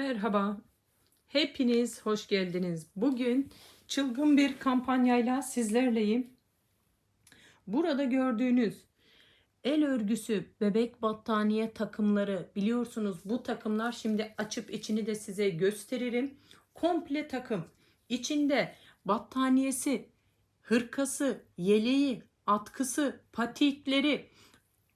Merhaba. Hepiniz hoş geldiniz. Bugün çılgın bir kampanyayla sizlerleyim. Burada gördüğünüz el örgüsü bebek battaniye takımları biliyorsunuz bu takımlar şimdi açıp içini de size gösteririm. Komple takım. İçinde battaniyesi, hırkası, yeleği, atkısı, patikleri,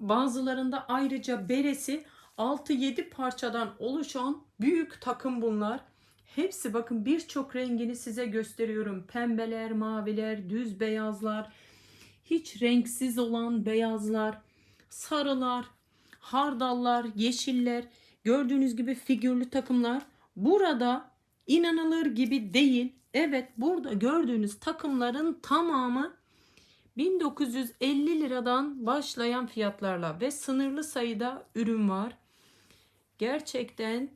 bazılarında ayrıca beresi 6-7 parçadan oluşan büyük takım bunlar. Hepsi bakın birçok rengini size gösteriyorum. Pembeler, maviler, düz beyazlar, hiç renksiz olan beyazlar, sarılar, hardallar, yeşiller. Gördüğünüz gibi figürlü takımlar. Burada inanılır gibi değil. Evet burada gördüğünüz takımların tamamı 1950 liradan başlayan fiyatlarla ve sınırlı sayıda ürün var. Gerçekten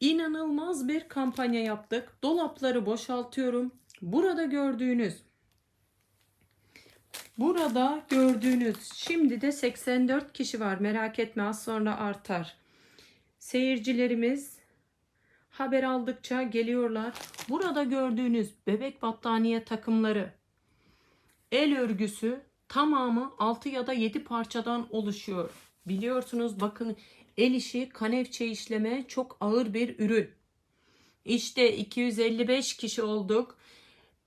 inanılmaz bir kampanya yaptık. Dolapları boşaltıyorum. Burada gördüğünüz Burada gördüğünüz şimdi de 84 kişi var. Merak etme az sonra artar. Seyircilerimiz haber aldıkça geliyorlar. Burada gördüğünüz bebek battaniye takımları el örgüsü tamamı 6 ya da 7 parçadan oluşuyor. Biliyorsunuz bakın el işi kanevçe işleme çok ağır bir ürün. İşte 255 kişi olduk.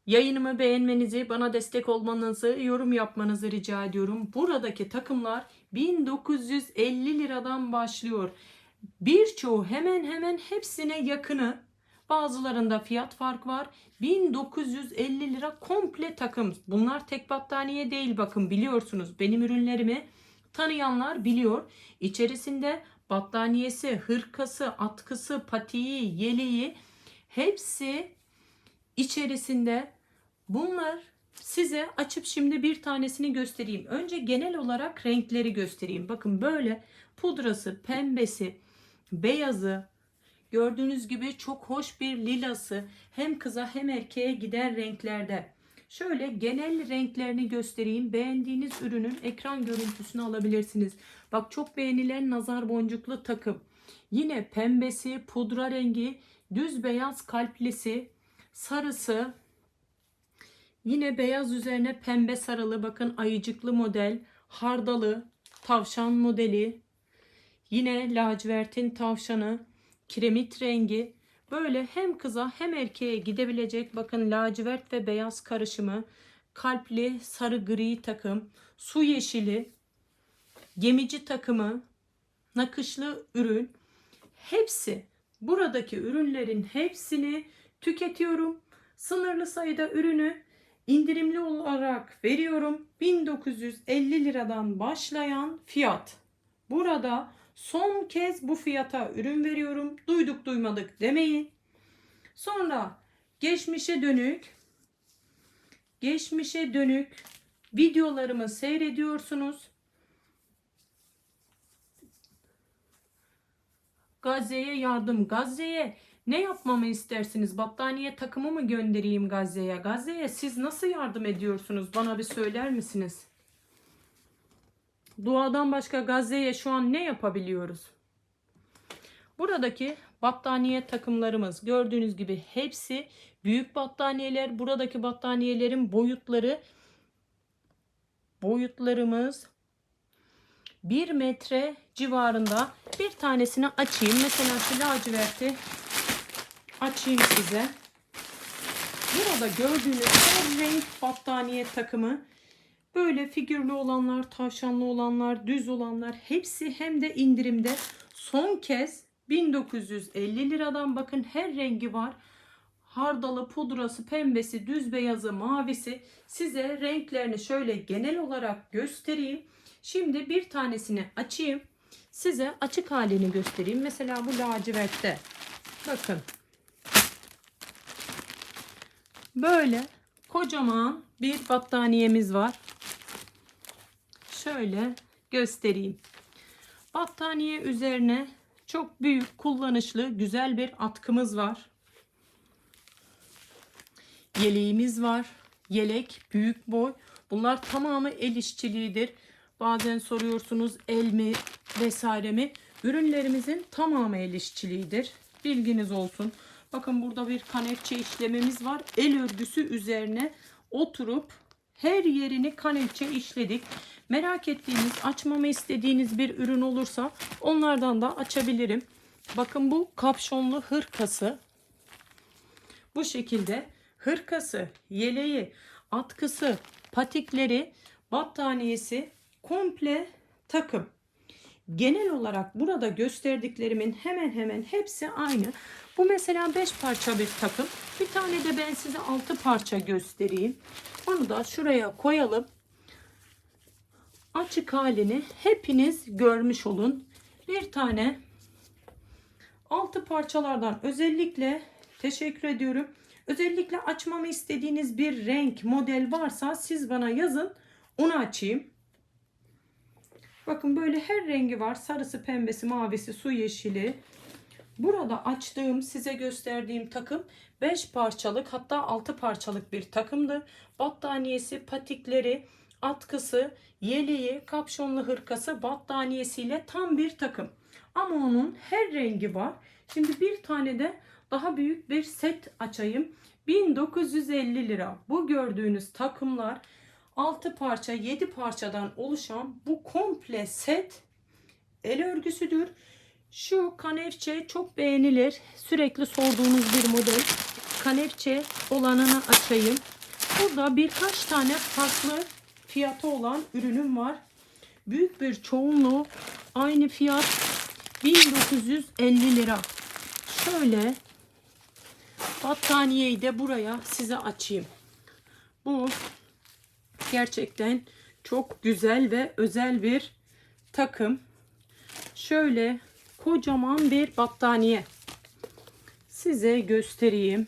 Yayınımı beğenmenizi, bana destek olmanızı, yorum yapmanızı rica ediyorum. Buradaki takımlar 1950 liradan başlıyor. Birçoğu hemen hemen hepsine yakını. Bazılarında fiyat fark var. 1950 lira komple takım. Bunlar tek battaniye değil bakın biliyorsunuz. Benim ürünlerimi tanıyanlar biliyor. İçerisinde battaniyesi, hırkası, atkısı, patiği, yeleği hepsi içerisinde. Bunlar size açıp şimdi bir tanesini göstereyim. Önce genel olarak renkleri göstereyim. Bakın böyle pudrası, pembesi, beyazı, gördüğünüz gibi çok hoş bir lilası hem kıza hem erkeğe giden renklerde. Şöyle genel renklerini göstereyim. Beğendiğiniz ürünün ekran görüntüsünü alabilirsiniz. Bak çok beğenilen nazar boncuklu takım. Yine pembesi, pudra rengi, düz beyaz kalplisi, sarısı, yine beyaz üzerine pembe sarılı bakın ayıcıklı model, hardalı, tavşan modeli, yine lacivertin tavşanı, kiremit rengi, böyle hem kıza hem erkeğe gidebilecek bakın lacivert ve beyaz karışımı, kalpli sarı gri takım, su yeşili, gemici takımı, nakışlı ürün hepsi buradaki ürünlerin hepsini tüketiyorum. Sınırlı sayıda ürünü indirimli olarak veriyorum. 1950 liradan başlayan fiyat. Burada son kez bu fiyata ürün veriyorum. Duyduk duymadık demeyin. Sonra geçmişe dönük geçmişe dönük videolarımı seyrediyorsunuz. Gazze'ye yardım. Gazze'ye ne yapmamı istersiniz? Battaniye takımı mı göndereyim Gazze'ye? Gazze'ye siz nasıl yardım ediyorsunuz? Bana bir söyler misiniz? Duadan başka Gazze'ye şu an ne yapabiliyoruz? Buradaki battaniye takımlarımız gördüğünüz gibi hepsi büyük battaniyeler. Buradaki battaniyelerin boyutları boyutlarımız 1 metre civarında. Bir tanesini açayım. Mesela şu laciverti açayım size. Burada gördüğünüz her renk battaniye takımı böyle figürlü olanlar, tavşanlı olanlar, düz olanlar hepsi hem de indirimde. Son kez 1950 liradan bakın her rengi var. Hardalı, pudrası, pembesi, düz beyazı, mavisi size renklerini şöyle genel olarak göstereyim. Şimdi bir tanesini açayım. Size açık halini göstereyim. Mesela bu lacivertte. Bakın. Böyle kocaman bir battaniyemiz var. Şöyle göstereyim. Battaniye üzerine çok büyük, kullanışlı, güzel bir atkımız var. Yeleğimiz var. Yelek büyük boy. Bunlar tamamı el işçiliğidir. Bazen soruyorsunuz el mi vesaire mi? Ürünlerimizin tamamı el işçiliğidir. Bilginiz olsun. Bakın burada bir kanepçe işlememiz var. El örgüsü üzerine oturup her yerini kanepçe işledik. Merak ettiğiniz, açmamı istediğiniz bir ürün olursa onlardan da açabilirim. Bakın bu kapşonlu hırkası. Bu şekilde hırkası, yeleği, atkısı, patikleri, battaniyesi komple takım. Genel olarak burada gösterdiklerimin hemen hemen hepsi aynı. Bu mesela 5 parça bir takım. Bir tane de ben size 6 parça göstereyim. Onu da şuraya koyalım. Açık halini hepiniz görmüş olun. Bir tane 6 parçalardan özellikle teşekkür ediyorum. Özellikle açmamı istediğiniz bir renk, model varsa siz bana yazın. Onu açayım. Bakın böyle her rengi var. Sarısı, pembesi, mavisi, su yeşili. Burada açtığım, size gösterdiğim takım 5 parçalık hatta 6 parçalık bir takımdı. Battaniyesi, patikleri, atkısı, yeleği, kapşonlu hırkası, battaniyesiyle tam bir takım. Ama onun her rengi var. Şimdi bir tane de daha büyük bir set açayım. 1950 lira. Bu gördüğünüz takımlar 6 parça 7 parçadan oluşan bu komple set el örgüsüdür. Şu kanevçe çok beğenilir. Sürekli sorduğunuz bir model. Kanevçe olanını açayım. Burada birkaç tane farklı fiyatı olan ürünüm var. Büyük bir çoğunluğu aynı fiyat 1950 lira. Şöyle battaniyeyi de buraya size açayım. Bu gerçekten çok güzel ve özel bir takım. Şöyle kocaman bir battaniye size göstereyim.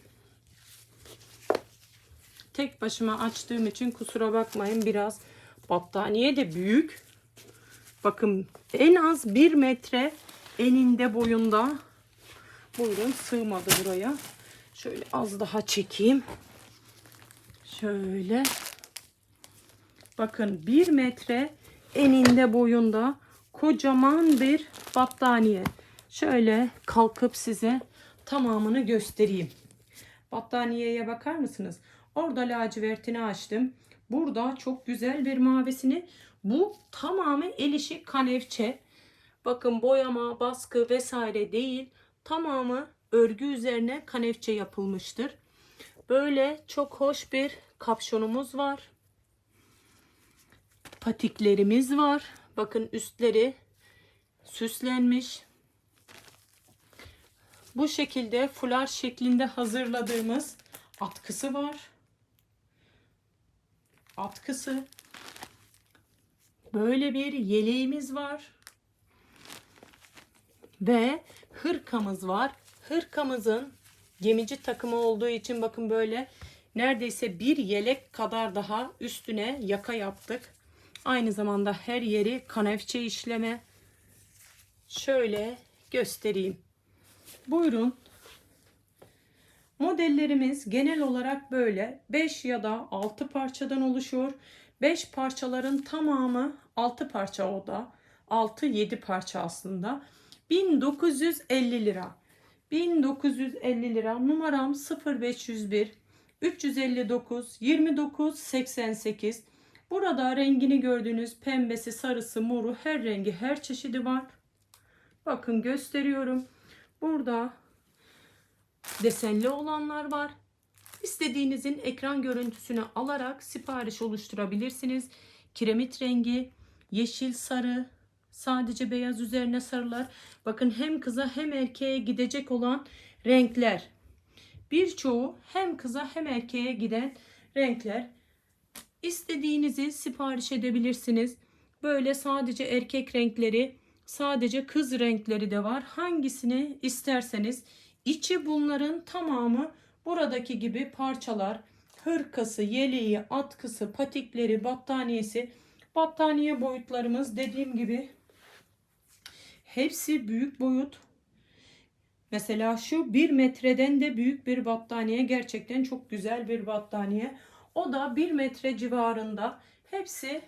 Tek başıma açtığım için kusura bakmayın biraz battaniye de büyük. Bakın en az bir metre eninde boyunda. Buyurun sığmadı buraya. Şöyle az daha çekeyim. Şöyle. Bakın bir metre eninde boyunda kocaman bir battaniye. Şöyle kalkıp size tamamını göstereyim. Battaniyeye bakar mısınız? Orada lacivertini açtım. Burada çok güzel bir mavisini. Bu tamamı el işi kanevçe. Bakın boyama, baskı vesaire değil. Tamamı örgü üzerine kanevçe yapılmıştır. Böyle çok hoş bir kapşonumuz var. Patiklerimiz var. Bakın üstleri süslenmiş. Bu şekilde fular şeklinde hazırladığımız atkısı var. Atkısı. Böyle bir yeleğimiz var. Ve hırkamız var. Hırkamızın gemici takımı olduğu için bakın böyle neredeyse bir yelek kadar daha üstüne yaka yaptık. Aynı zamanda her yeri kanevçe işleme. Şöyle göstereyim. Buyurun. Modellerimiz genel olarak böyle 5 ya da 6 parçadan oluşuyor. 5 parçaların tamamı 6 parça o da. 6-7 parça aslında. 1950 lira. 1950 lira. Numaram 0501 359 29 88. Burada rengini gördüğünüz pembesi, sarısı, moru her rengi her çeşidi var. Bakın gösteriyorum. Burada desenli olanlar var. İstediğinizin ekran görüntüsünü alarak sipariş oluşturabilirsiniz. Kiremit rengi, yeşil, sarı, sadece beyaz üzerine sarılar. Bakın hem kıza hem erkeğe gidecek olan renkler. Birçoğu hem kıza hem erkeğe giden renkler. İstediğinizi sipariş edebilirsiniz. Böyle sadece erkek renkleri, sadece kız renkleri de var. Hangisini isterseniz içi bunların tamamı buradaki gibi parçalar. Hırkası, yeleği, atkısı, patikleri, battaniyesi. Battaniye boyutlarımız dediğim gibi hepsi büyük boyut. Mesela şu bir metreden de büyük bir battaniye. Gerçekten çok güzel bir battaniye. O da bir metre civarında. Hepsi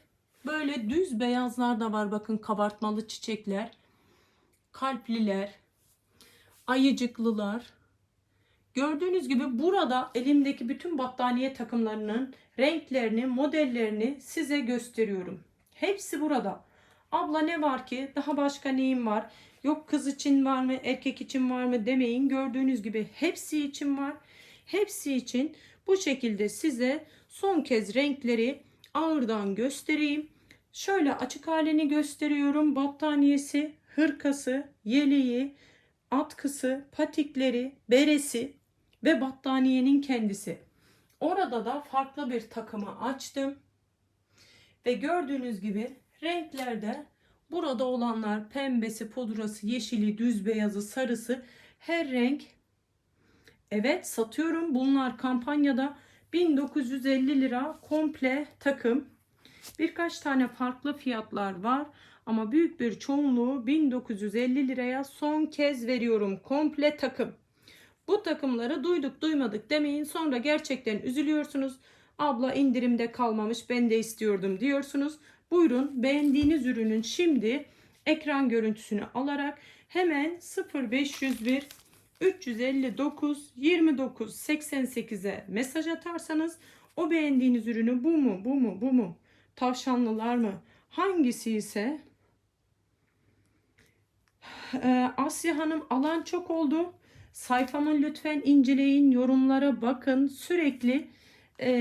böyle düz beyazlar da var. Bakın kabartmalı çiçekler. Kalpliler. Ayıcıklılar. Gördüğünüz gibi burada elimdeki bütün battaniye takımlarının renklerini, modellerini size gösteriyorum. Hepsi burada. Abla ne var ki? Daha başka neyim var? Yok kız için var mı, erkek için var mı demeyin. Gördüğünüz gibi hepsi için var. Hepsi için bu şekilde size son kez renkleri ağırdan göstereyim. Şöyle açık halini gösteriyorum. Battaniyesi, hırkası, yeleği, atkısı, patikleri, beresi ve battaniyenin kendisi. Orada da farklı bir takımı açtım. Ve gördüğünüz gibi renklerde burada olanlar pembesi, pudrası, yeşili, düz beyazı, sarısı her renk Evet satıyorum. Bunlar kampanyada 1950 lira komple takım. Birkaç tane farklı fiyatlar var ama büyük bir çoğunluğu 1950 liraya son kez veriyorum komple takım. Bu takımları duyduk duymadık demeyin sonra gerçekten üzülüyorsunuz. Abla indirimde kalmamış ben de istiyordum diyorsunuz. Buyurun beğendiğiniz ürünün şimdi ekran görüntüsünü alarak hemen 0501 359 29 88'e mesaj atarsanız o beğendiğiniz ürünü bu mu bu mu bu mu tavşanlılar mı hangisi ise Ee, Asya Hanım alan çok oldu. Sayfamı lütfen inceleyin, yorumlara bakın. Sürekli e,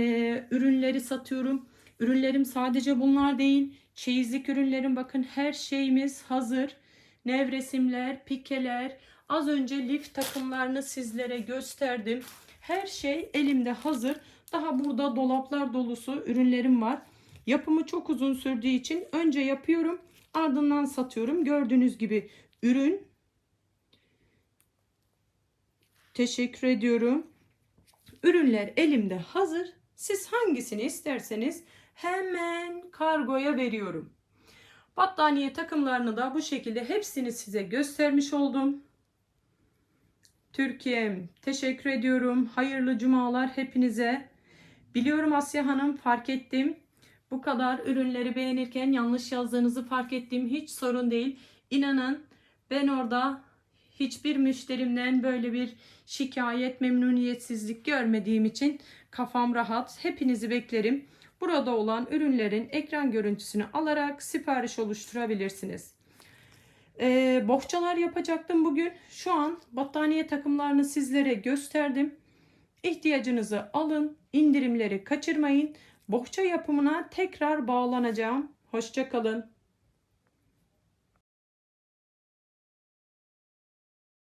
ürünleri satıyorum. Ürünlerim sadece bunlar değil. Çeyizlik ürünlerim bakın her şeyimiz hazır. Nevresimler, pikeler. Az önce lif takımlarını sizlere gösterdim. Her şey elimde hazır. Daha burada dolaplar dolusu ürünlerim var. Yapımı çok uzun sürdüğü için önce yapıyorum ardından satıyorum. Gördüğünüz gibi ürün. Teşekkür ediyorum. Ürünler elimde hazır. Siz hangisini isterseniz hemen kargoya veriyorum. Battaniye takımlarını da bu şekilde hepsini size göstermiş oldum. Türkiye'm teşekkür ediyorum. Hayırlı cumalar hepinize. Biliyorum Asya Hanım fark ettim. Bu kadar ürünleri beğenirken yanlış yazdığınızı fark ettim. Hiç sorun değil. İnanın ben orada hiçbir müşterimden böyle bir şikayet, memnuniyetsizlik görmediğim için kafam rahat. Hepinizi beklerim. Burada olan ürünlerin ekran görüntüsünü alarak sipariş oluşturabilirsiniz. Ee, bohçalar yapacaktım bugün. Şu an battaniye takımlarını sizlere gösterdim. İhtiyacınızı alın, indirimleri kaçırmayın. Bohça yapımına tekrar bağlanacağım. Hoşçakalın.